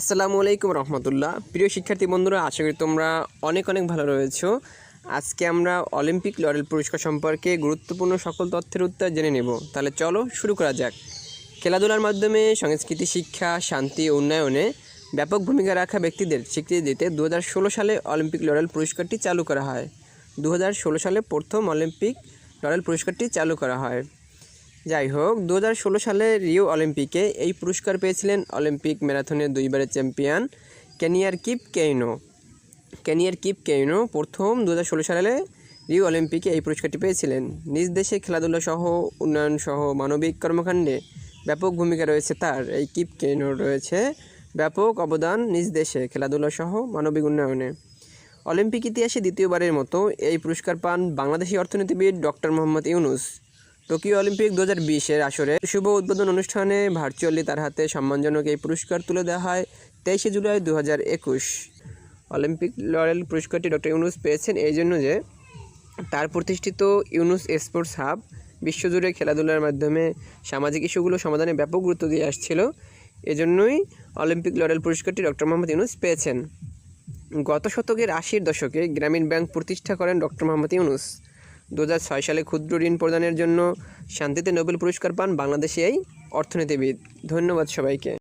আসসালামু আলাইকুম রহমতুল্লাহ। প্রিয় শিক্ষার্থী বন্ধুরা, আশা করি তোমরা অনেক অনেক ভালো রয়েছো। আজকে আমরা অলিম্পিক লরেল পুরস্কার সম্পর্কে গুরুত্বপূর্ণ সকল তথ্যের উত্তর জেনে নেব। তাহলে চলো শুরু করা যাক। খেলাধুলার মাধ্যমে সংস্কৃতি, শিক্ষা, শান্তি উন্নয়নে ব্যাপক ভূমিকা রাখা ব্যক্তিদের স্বীকৃতি দিতে দু হাজার ষোলো সালে অলিম্পিক লরেল পুরস্কারটি চালু করা হয়। দু হাজার ষোলো সালে প্রথম অলিম্পিক লরেল পুরস্কারটি চালু করা হয়। যাই হোক দু হাজার ষোলো সালে রিও অলিম্পিকে এই পুরস্কার পেয়েছিলেন অলিম্পিক ম্যারাথনের দুইবারের চ্যাম্পিয়ন কেনিয়ার কিপ কেইনো। কেনিয়ার কিপ কেইনো প্রথম দু হাজার ষোলো সালে রিও অলিম্পিকে এই পুরস্কারটি পেয়েছিলেন। নিজ দেশে খেলাধুলা সহ, উন্নয়ন সহ মানবিক কর্মকাণ্ডে ব্যাপক ভূমিকা রয়েছে তার। এই কিপ কেইনোর রয়েছে ব্যাপক অবদান নিজ দেশে খেলাধুলা সহ মানবিক উন্নয়নে। অলিম্পিক ইতিহাসে দ্বিতীয়বারের মতো এই পুরস্কার পান বাংলাদেশি অর্থনীতিবিদ doctor Mohammad Yunus. Tokyo Olympic দু হাজার বিশের আসরে শুভ উদ্বোধন অনুষ্ঠানে ভার্চুয়ালি তার হাতে সম্মানজনক এই পুরস্কার তুলে দেওয়া হয় তেইশে জুলাই দু হাজার একুশ। অলিম্পিক লরেল পুরস্কারটি ডক্টর ইউনুস পেয়েছেন এই জন্য যে তার প্রতিষ্ঠিত ইউনুস স্পোর্টস হাব বিশ্বজুড়ে খেলাধুলার মাধ্যমে সামাজিক ইস্যুগুলো সমাধানে ব্যাপক গুরুত্ব দিয়ে আসছিল। এজন্যই অলিম্পিক লরেল পুরস্কারটি ডক্টর মোহাম্মদ ইউনুস পেয়েছেন। গত শতকের আশির দশকে গ্রামীণ ব্যাংক প্রতিষ্ঠা করেন ডক্টর মোহাম্মদ ইউনুস। দু হাজার ছয় সালে ক্ষুদ্র ঋণ প্রদানের জন্য শান্তিতে নোবেল পুরস্কার পান বাংলাদেশি এই অর্থনীতিবিদ। ধন্যবাদ সবাইকে।